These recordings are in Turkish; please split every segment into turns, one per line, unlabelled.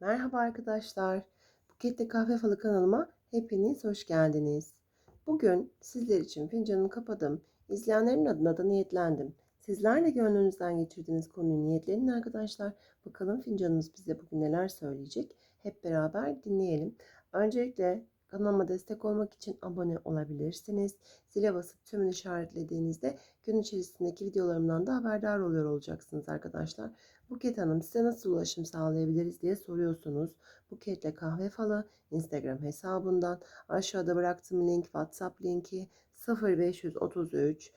Merhaba arkadaşlar. Buket'te Kahve Falı kanalıma hepiniz hoş geldiniz. Bugün sizler için fincanımı kapadım. İzleyenlerin adına da niyetlendim. Sizler de gönlünüzden geçirdiğiniz konuyu niyetlenin arkadaşlar. Bakalım fincanımız bize bugün neler söyleyecek. Hep beraber dinleyelim. Öncelikle kanalıma destek olmak için abone olabilirsiniz. Zile basıp tümünü işaretlediğinizde gün içerisindeki videolarımdan da haberdar oluyor olacaksınız arkadaşlar. Buket Hanım size nasıl ulaşım sağlayabiliriz diye soruyorsunuz. Buketle Kahve Falı Instagram hesabından aşağıda bıraktığım link WhatsApp linki 0533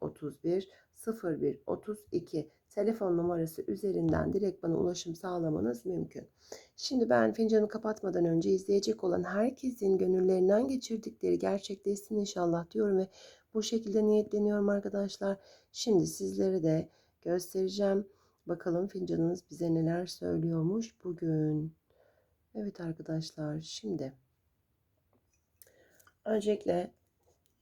031 0132 telefon numarası üzerinden direkt bana ulaşım sağlamanız mümkün. Şimdi ben fincanı kapatmadan önce izleyecek olan herkesin gönüllerinden geçirdikleri gerçekleşsin inşallah diyorum ve bu şekilde niyetleniyorum arkadaşlar. Şimdi sizlere de göstereceğim. Bakalım fincanımız bize neler söylüyormuş bugün. Evet arkadaşlar şimdi öncelikle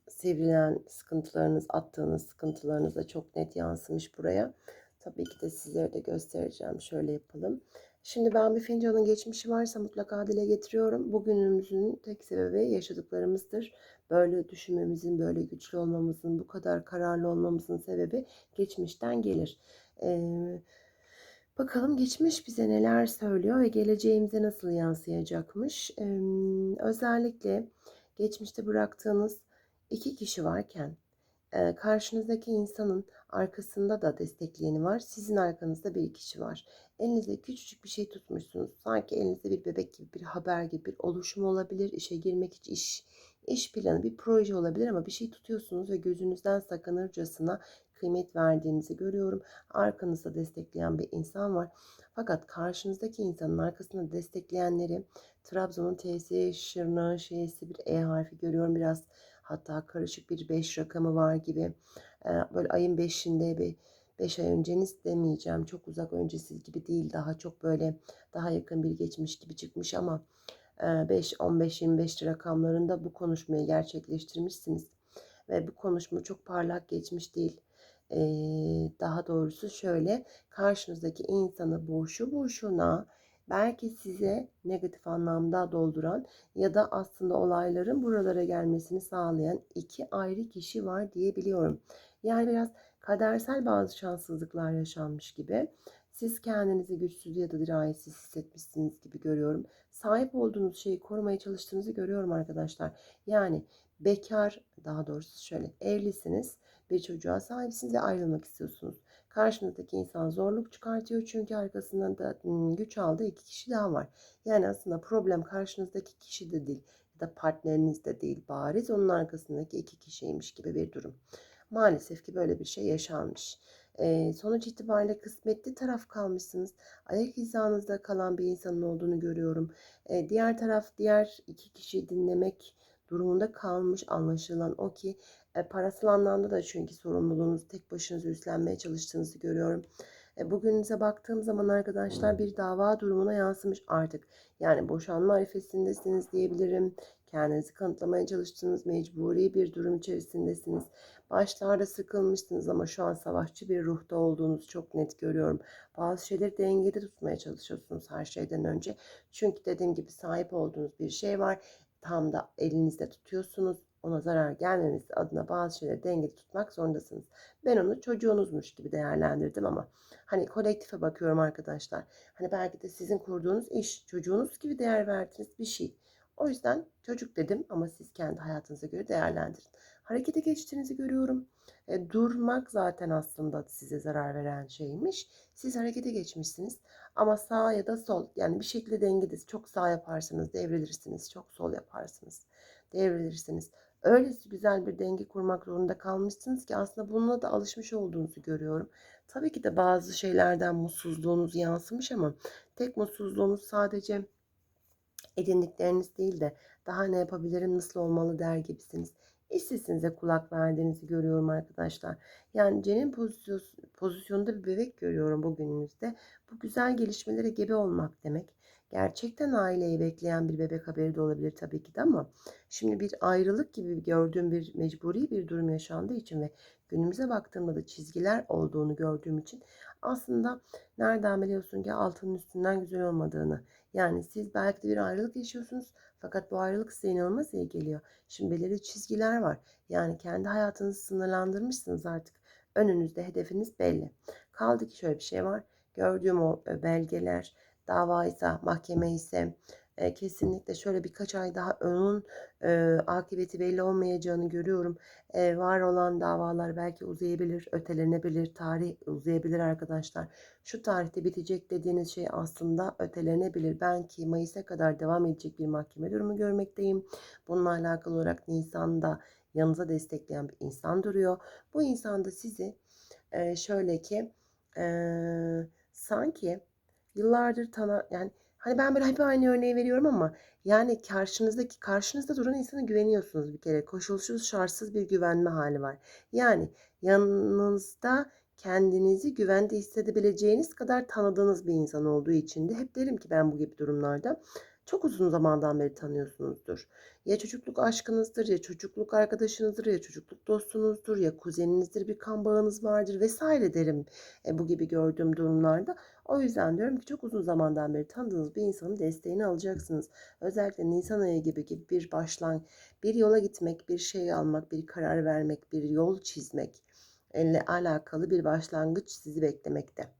sivrilen sıkıntılarınız, attığınız sıkıntılarınız da çok net yansımış buraya. Tabii ki de sizlere de göstereceğim. Şöyle yapalım. Şimdi ben bir fincanın geçmişi varsa mutlaka dile getiriyorum. Bugünümüzün tek sebebi yaşadıklarımızdır. Böyle düşünmemizin, böyle güçlü olmamızın, bu kadar kararlı olmamızın sebebi geçmişten gelir. Ee, bakalım geçmiş bize neler söylüyor ve geleceğimize nasıl yansıyacakmış. Ee, özellikle geçmişte bıraktığınız iki kişi varken karşınızdaki insanın arkasında da destekleyeni var. Sizin arkanızda bir kişi var. Elinizde küçücük bir şey tutmuşsunuz. Sanki elinizde bir bebek gibi bir haber gibi bir oluşum olabilir. İşe girmek için iş iş planı, bir proje olabilir ama bir şey tutuyorsunuz ve gözünüzden sakınırcasına kıymet verdiğinizi görüyorum. Arkanızda destekleyen bir insan var. Fakat karşınızdaki insanın arkasında destekleyenleri Trabzon'un TS, Şırnak'ın şeysi bir E harfi görüyorum. Biraz hatta karışık bir 5 rakamı var gibi. Böyle ayın 5'inde bir 5 ay önceniz demeyeceğim. Çok uzak öncesi gibi değil. Daha çok böyle daha yakın bir geçmiş gibi çıkmış ama 5, 15, 25 rakamlarında bu konuşmayı gerçekleştirmişsiniz. Ve bu konuşma çok parlak geçmiş değil. Daha doğrusu şöyle karşınızdaki insanı boşu boşuna belki size negatif anlamda dolduran ya da aslında olayların buralara gelmesini sağlayan iki ayrı kişi var diyebiliyorum. Yani biraz kadersel bazı şanssızlıklar yaşanmış gibi. Siz kendinizi güçsüz ya da dirayetsiz hissetmişsiniz gibi görüyorum. Sahip olduğunuz şeyi korumaya çalıştığınızı görüyorum arkadaşlar. Yani bekar daha doğrusu şöyle evlisiniz bir çocuğa sahipsiniz ve ayrılmak istiyorsunuz. Karşınızdaki insan zorluk çıkartıyor çünkü arkasından da güç aldığı iki kişi daha var. Yani aslında problem karşınızdaki kişi de değil ya da partneriniz de değil. Bariz onun arkasındaki iki kişiymiş gibi bir durum. Maalesef ki böyle bir şey yaşanmış. E, sonuç itibariyle kısmetli taraf kalmışsınız. Ayak hizanızda kalan bir insanın olduğunu görüyorum. E, diğer taraf diğer iki kişiyi dinlemek durumunda kalmış anlaşılan o ki e, parasal anlamda da çünkü sorumluluğunuzu tek başınıza üstlenmeye çalıştığınızı görüyorum. E, bugünüze baktığım zaman arkadaşlar bir dava durumuna yansımış artık. Yani boşanma arifesindesiniz diyebilirim. Kendinizi kanıtlamaya çalıştığınız mecburi bir durum içerisindesiniz. Başlarda sıkılmışsınız ama şu an savaşçı bir ruhta olduğunuzu çok net görüyorum. Bazı şeyleri dengede tutmaya çalışıyorsunuz her şeyden önce. Çünkü dediğim gibi sahip olduğunuz bir şey var. Tam da elinizde tutuyorsunuz ona zarar gelmemesi adına bazı şeyleri dengeli tutmak zorundasınız. Ben onu çocuğunuzmuş gibi değerlendirdim ama hani kolektife bakıyorum arkadaşlar. Hani belki de sizin kurduğunuz iş çocuğunuz gibi değer verdiğiniz bir şey. O yüzden çocuk dedim ama siz kendi hayatınıza göre değerlendirin. Harekete geçtiğinizi görüyorum. E, durmak zaten aslında size zarar veren şeymiş. Siz harekete geçmişsiniz ama sağ ya da sol yani bir şekilde dengede çok sağ yaparsanız devrilirsiniz, çok sol yaparsınız devrilirsiniz. Öyle güzel bir denge kurmak zorunda kalmışsınız ki aslında bununla da alışmış olduğunuzu görüyorum. Tabii ki de bazı şeylerden mutsuzluğunuz yansımış ama tek mutsuzluğunuz sadece edindikleriniz değil de daha ne yapabilirim, nasıl olmalı der gibisiniz. İş kulak verdiğinizi görüyorum arkadaşlar. Yani cenin pozisyon, pozisyonunda bir bebek görüyorum bugününüzde. Bu güzel gelişmelere gebe olmak demek. Gerçekten aileyi bekleyen bir bebek haberi de olabilir tabii ki de ama şimdi bir ayrılık gibi gördüğüm bir mecburi bir durum yaşandığı için ve günümüze baktığımda da çizgiler olduğunu gördüğüm için Aslında nereden biliyorsun ki altının üstünden güzel olmadığını. Yani siz belki de bir ayrılık yaşıyorsunuz fakat bu ayrılık size inanılmaz iyi geliyor. Şimdi belirli çizgiler var. Yani kendi hayatınızı sınırlandırmışsınız artık. Önünüzde hedefiniz belli. Kaldı ki şöyle bir şey var. Gördüğüm o e, belgeler, dava ise, mahkeme ise e, kesinlikle şöyle birkaç ay daha onun e, akıbeti belli olmayacağını görüyorum. E, var olan davalar belki uzayabilir, ötelenebilir, tarih uzayabilir arkadaşlar. Şu tarihte bitecek dediğiniz şey aslında ötelenebilir. Ben ki Mayıs'a kadar devam edecek bir mahkeme durumu görmekteyim. Bununla alakalı olarak Nisan'da yanınıza destekleyen bir insan duruyor. Bu insan da sizi e, şöyle ki e, sanki yıllardır tanı yani Hani ben böyle hep aynı örneği veriyorum ama yani karşınızdaki karşınızda duran insana güveniyorsunuz bir kere. Koşulsuz şartsız bir güvenme hali var. Yani yanınızda kendinizi güvende hissedebileceğiniz kadar tanıdığınız bir insan olduğu için de hep derim ki ben bu gibi durumlarda çok uzun zamandan beri tanıyorsunuzdur. Ya çocukluk aşkınızdır, ya çocukluk arkadaşınızdır, ya çocukluk dostunuzdur, ya kuzeninizdir, bir kan bağınız vardır vesaire derim e, bu gibi gördüğüm durumlarda. O yüzden diyorum ki çok uzun zamandan beri tanıdığınız bir insanın desteğini alacaksınız. Özellikle Nisan ayı gibi gibi bir başlan, bir yola gitmek, bir şey almak, bir karar vermek, bir yol çizmek ile alakalı bir başlangıç sizi beklemekte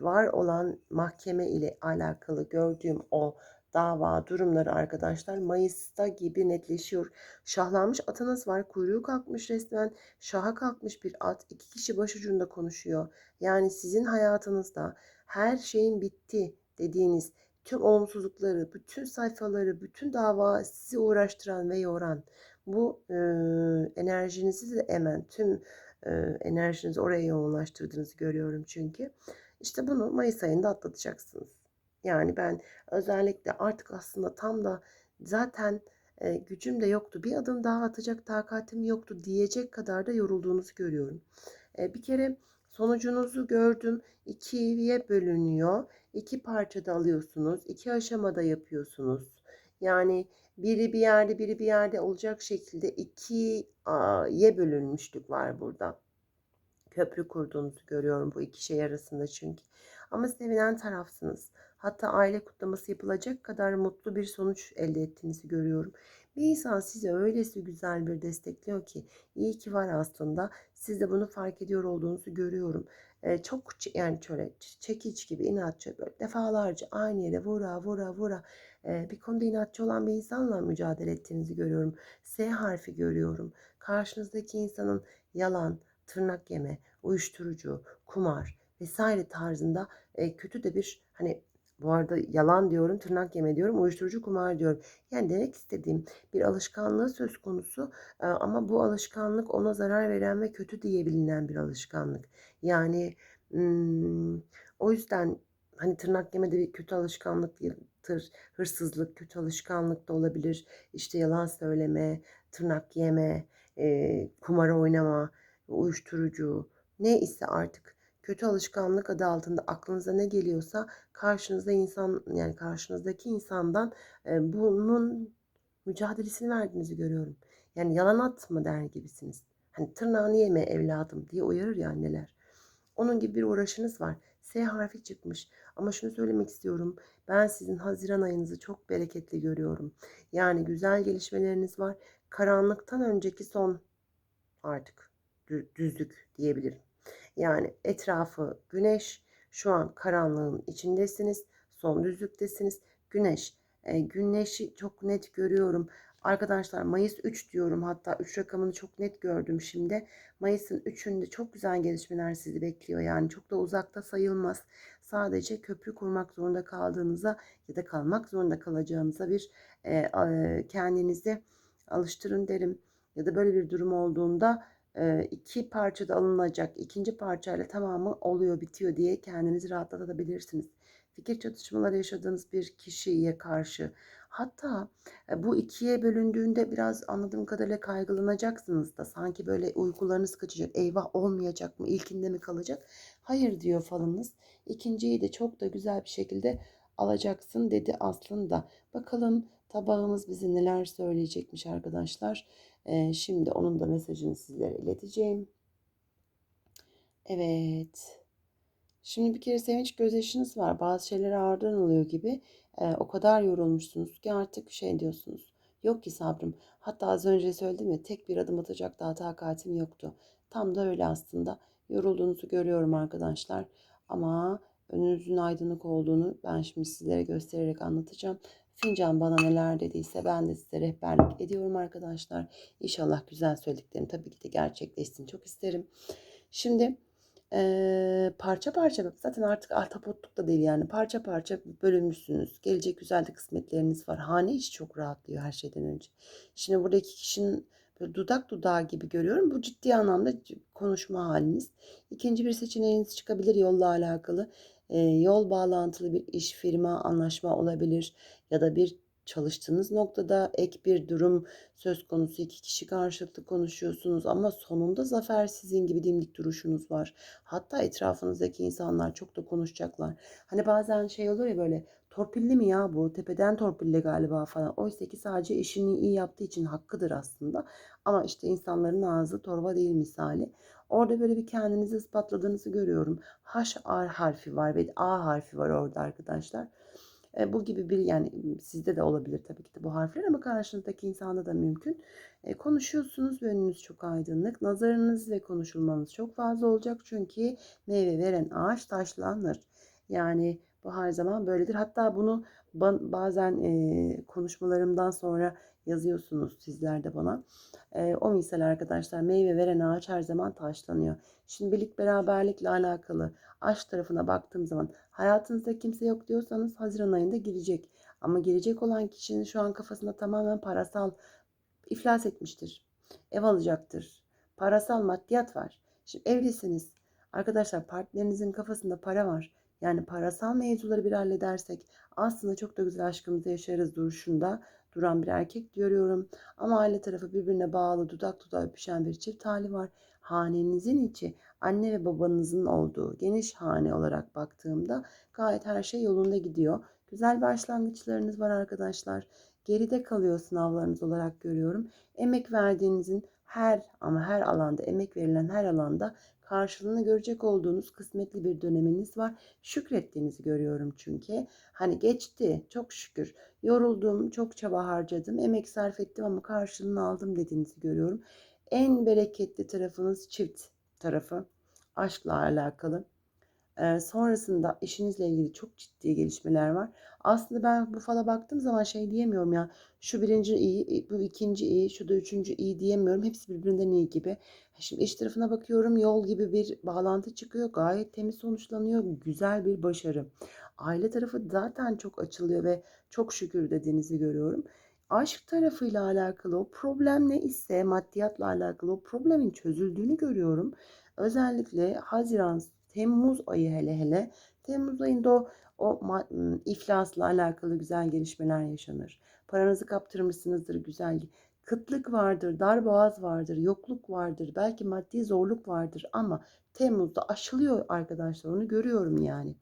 var olan mahkeme ile alakalı gördüğüm o dava durumları arkadaşlar Mayıs'ta gibi netleşiyor. Şahlanmış atınız var. Kuyruğu kalkmış resmen. Şaha kalkmış bir at. iki kişi başucunda konuşuyor. Yani sizin hayatınızda her şeyin bitti dediğiniz tüm olumsuzlukları, bütün sayfaları, bütün dava sizi uğraştıran ve yoran bu e, enerjinizi de emen tüm enerjinizi oraya yoğunlaştırdığınızı görüyorum çünkü. İşte bunu Mayıs ayında atlatacaksınız. Yani ben özellikle artık aslında tam da zaten gücüm de yoktu. Bir adım daha atacak takatim yoktu diyecek kadar da yorulduğunuzu görüyorum. Bir kere sonucunuzu gördüm. İkiye bölünüyor. İki parçada alıyorsunuz. iki aşamada yapıyorsunuz. Yani biri bir yerde biri bir yerde olacak şekilde ikiye bölünmüşlük var burada. Köprü kurduğunuzu görüyorum bu iki şey arasında çünkü. Ama sevilen tarafsınız. Hatta aile kutlaması yapılacak kadar mutlu bir sonuç elde ettiğinizi görüyorum. Bir insan size öylesi güzel bir destekliyor ki iyi ki var aslında. Siz de bunu fark ediyor olduğunuzu görüyorum. Ee, çok yani şöyle çekiç gibi inatçı böyle defalarca aynı yere vura vura vura e, bir konuda inatçı olan bir insanla mücadele ettiğinizi görüyorum. S harfi görüyorum. Karşınızdaki insanın yalan, tırnak yeme, uyuşturucu, kumar vesaire tarzında e, kötü de bir hani bu arada yalan diyorum, tırnak yeme diyorum, uyuşturucu kumar diyorum. Yani demek istediğim bir alışkanlığı söz konusu e, ama bu alışkanlık ona zarar veren ve kötü diye bilinen bir alışkanlık. Yani o yüzden hani tırnak yeme de bir kötü alışkanlıktır. Hırsızlık kötü alışkanlık da olabilir. İşte yalan söyleme, tırnak yeme, e, kumar oynama, uyuşturucu ne ise artık kötü alışkanlık adı altında aklınıza ne geliyorsa karşınızda insan yani karşınızdaki insandan e, bunun mücadelesini verdiğinizi görüyorum. Yani yalan atma der gibisiniz. Hani tırnağını yeme evladım diye uyarır ya anneler. Onun gibi bir uğraşınız var. S harfi çıkmış. Ama şunu söylemek istiyorum. Ben sizin Haziran ayınızı çok bereketli görüyorum. Yani güzel gelişmeleriniz var. Karanlıktan önceki son artık düzlük diyebilirim. Yani etrafı güneş. Şu an karanlığın içindesiniz. Son düzlüktesiniz. Güneş. E, güneşi çok net görüyorum. Arkadaşlar Mayıs 3 diyorum. Hatta 3 rakamını çok net gördüm şimdi. Mayıs'ın 3'ünde çok güzel gelişmeler sizi bekliyor. Yani çok da uzakta sayılmaz. Sadece köprü kurmak zorunda kaldığınıza ya da kalmak zorunda kalacağınıza bir e, e, kendinizi alıştırın derim. Ya da böyle bir durum olduğunda iki parçada alınacak ikinci parçayla tamamı oluyor bitiyor diye kendinizi rahatlatabilirsiniz. Fikir çatışmaları yaşadığınız bir kişiye karşı. Hatta bu ikiye bölündüğünde biraz anladığım kadarıyla kaygılanacaksınız da sanki böyle uykularınız kaçacak eyvah olmayacak mı ilkinde mi kalacak? Hayır diyor falınız. İkinciyi de çok da güzel bir şekilde alacaksın dedi aslında. Bakalım tabağımız bize neler söyleyecekmiş arkadaşlar ee, şimdi onun da mesajını sizlere ileteceğim. Evet. Şimdi bir kere sevinç gözyaşınız var. Bazı şeyler ağırdan alıyor gibi. Ee, o kadar yorulmuşsunuz ki artık şey diyorsunuz. Yok ki sabrım. Hatta az önce söyledim ya tek bir adım atacak daha takatim yoktu. Tam da öyle aslında. Yorulduğunuzu görüyorum arkadaşlar. Ama önünüzün aydınlık olduğunu ben şimdi sizlere göstererek anlatacağım. Fincan bana neler dediyse ben de size rehberlik ediyorum arkadaşlar. İnşallah güzel söylediklerim tabii ki de gerçekleşsin çok isterim. Şimdi eee, parça parça zaten artık ahtapotluk da değil yani parça parça bölünmüşsünüz. Gelecek güzel kısmetleriniz var. Hane içi çok rahatlıyor her şeyden önce. Şimdi buradaki kişinin böyle dudak dudağı gibi görüyorum. Bu ciddi anlamda konuşma haliniz. İkinci bir seçeneğiniz çıkabilir yolla alakalı. Yol bağlantılı bir iş, firma, anlaşma olabilir ya da bir çalıştığınız noktada ek bir durum söz konusu iki kişi karşılıklı konuşuyorsunuz ama sonunda zafer sizin gibi dimdik duruşunuz var. Hatta etrafınızdaki insanlar çok da konuşacaklar. Hani bazen şey olur ya böyle torpilli mi ya bu tepeden torpilli galiba falan. Oysa ki sadece işini iyi yaptığı için hakkıdır aslında. Ama işte insanların ağzı torba değil misali. Orada böyle bir kendinizi ispatladığınızı görüyorum. H harfi var ve A harfi var orada arkadaşlar. E, bu gibi bir yani sizde de olabilir tabii ki de bu harfler ama karşınızdaki insanda da mümkün. E, konuşuyorsunuz ve önünüz çok aydınlık. Nazarınız ve konuşulmanız çok fazla olacak çünkü meyve veren ağaç taşlanır. Yani bu her zaman böyledir. Hatta bunu bazen e, konuşmalarımdan sonra yazıyorsunuz sizler de bana. E, o misal arkadaşlar meyve veren ağaç her zaman taşlanıyor. Şimdi birlik beraberlikle alakalı aşk tarafına baktığım zaman hayatınızda kimse yok diyorsanız Haziran ayında girecek. Ama gelecek olan kişinin şu an kafasında tamamen parasal iflas etmiştir. Ev alacaktır. Parasal maddiyat var. Şimdi evlisiniz. Arkadaşlar partnerinizin kafasında para var. Yani parasal mevzuları bir halledersek aslında çok da güzel aşkımızı yaşarız duruşunda duran bir erkek görüyorum. Ama aile tarafı birbirine bağlı dudak dudağa öpüşen bir çift hali var. Hanenizin içi anne ve babanızın olduğu geniş hane olarak baktığımda gayet her şey yolunda gidiyor. Güzel başlangıçlarınız var arkadaşlar. Geride kalıyor sınavlarınız olarak görüyorum. Emek verdiğinizin her ama her alanda emek verilen her alanda karşılığını görecek olduğunuz kısmetli bir döneminiz var. Şükrettiğinizi görüyorum çünkü. Hani geçti çok şükür. Yoruldum, çok çaba harcadım, emek sarf ettim ama karşılığını aldım dediğinizi görüyorum. En bereketli tarafınız çift tarafı. Aşkla alakalı. Sonrasında işinizle ilgili çok ciddi gelişmeler var. Aslında ben bu fala baktığım zaman şey diyemiyorum ya. Şu birinci iyi, bu ikinci iyi, şu da üçüncü iyi diyemiyorum. Hepsi birbirinden iyi gibi. Şimdi iş tarafına bakıyorum. Yol gibi bir bağlantı çıkıyor. Gayet temiz sonuçlanıyor. Güzel bir başarı. Aile tarafı zaten çok açılıyor ve çok şükür dediğinizi görüyorum. Aşk tarafıyla alakalı o problem ne ise maddiyatla alakalı o problemin çözüldüğünü görüyorum. Özellikle Haziran, Temmuz ayı hele hele. Temmuz ayında o, o iflasla alakalı güzel gelişmeler yaşanır. Paranızı kaptırmışsınızdır güzel. Kıtlık vardır, dar boğaz vardır, yokluk vardır, belki maddi zorluk vardır ama Temmuz'da aşılıyor arkadaşlar onu görüyorum yani.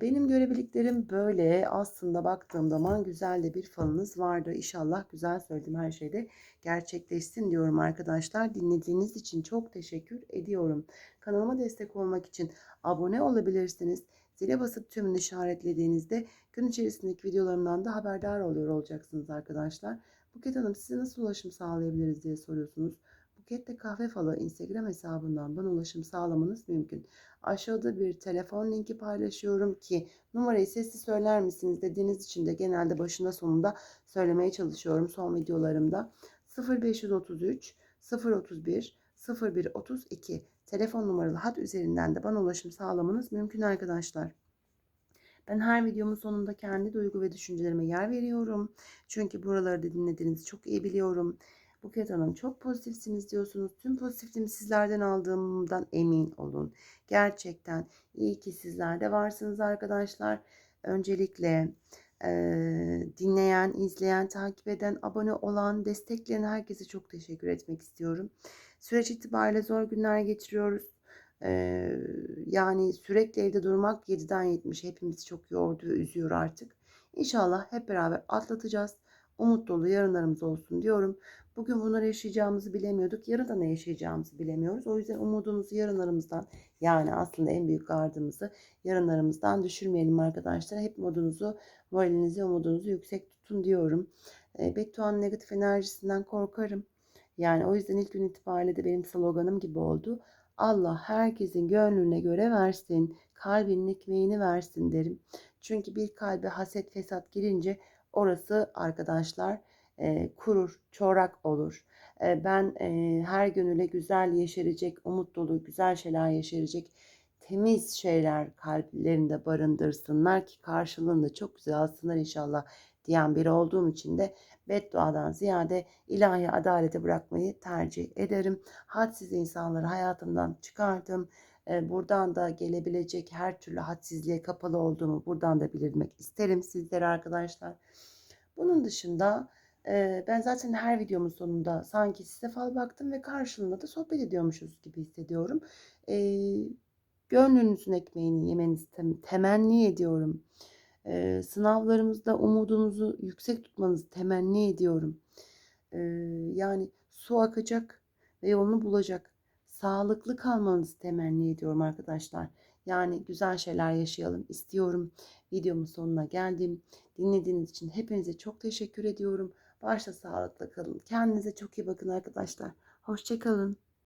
Benim görebildiklerim böyle. Aslında baktığım zaman güzel de bir falınız vardı. İnşallah güzel söyledim her şeyde gerçekleşsin diyorum arkadaşlar. Dinlediğiniz için çok teşekkür ediyorum. Kanalıma destek olmak için abone olabilirsiniz. Zile basıp tümünü işaretlediğinizde gün içerisindeki videolarımdan da haberdar oluyor olacaksınız arkadaşlar. Buket Hanım size nasıl ulaşım sağlayabiliriz diye soruyorsunuz. Buket'te kahve falı Instagram hesabından bana ulaşım sağlamanız mümkün. Aşağıda bir telefon linki paylaşıyorum ki numarayı sesli söyler misiniz dediğiniz için de genelde başında sonunda söylemeye çalışıyorum son videolarımda. 0533 031 0132 telefon numaralı hat üzerinden de bana ulaşım sağlamanız mümkün arkadaşlar. Ben her videomun sonunda kendi duygu ve düşüncelerime yer veriyorum. Çünkü buraları da dinlediğinizi çok iyi biliyorum. Buket Hanım çok pozitifsiniz diyorsunuz. Tüm pozitifliğimi sizlerden aldığımdan emin olun. Gerçekten iyi ki sizler de varsınız arkadaşlar. Öncelikle e, dinleyen, izleyen, takip eden, abone olan, destekleyen herkese çok teşekkür etmek istiyorum. Süreç itibariyle zor günler geçiriyoruz. Ee, yani sürekli evde durmak 7'den 70 hepimizi çok yordu üzüyor artık. İnşallah hep beraber atlatacağız. umut dolu yarınlarımız olsun diyorum. Bugün bunları yaşayacağımızı bilemiyorduk. Yarın da ne yaşayacağımızı bilemiyoruz. O yüzden umudumuzu yarınlarımızdan yani aslında en büyük gardımızı yarınlarımızdan düşürmeyelim arkadaşlar. Hep modunuzu, moralinizi, umudunuzu yüksek tutun diyorum. E, Bettua'nın negatif enerjisinden korkarım. Yani o yüzden ilk gün itibariyle de benim sloganım gibi oldu. Allah herkesin gönlüne göre versin, kalbinin ekmeğini versin derim. Çünkü bir kalbe haset fesat girince orası arkadaşlar e, kurur, çorak olur. E, ben e, her gönüle güzel yeşerecek, umut dolu güzel şeyler yeşerecek, temiz şeyler kalplerinde barındırsınlar ki karşılığında çok güzel alsınlar inşallah diyen biri olduğum için de bedduadan ziyade ilahi adalete bırakmayı tercih ederim. Hadsiz insanları hayatımdan çıkardım. E, Buradan da gelebilecek her türlü hadsizliğe kapalı olduğumu buradan da bildirmek isterim sizlere arkadaşlar. Bunun dışında ben zaten her videomun sonunda sanki size fal baktım ve karşılığında da sohbet ediyormuşuz gibi hissediyorum. E, Gönlünüzün ekmeğini yemenizi tem- temenni ediyorum. E, Sınavlarımızda umudunuzu yüksek tutmanızı temenni ediyorum. E, Yani su akacak ve yolunu bulacak. Sağlıklı kalmanızı temenni ediyorum arkadaşlar. Yani güzel şeyler yaşayalım istiyorum. Videomun sonuna geldim. Dinlediğiniz için hepinize çok teşekkür ediyorum. Başta sağlıkla kalın. Kendinize çok iyi bakın arkadaşlar. Hoşçakalın.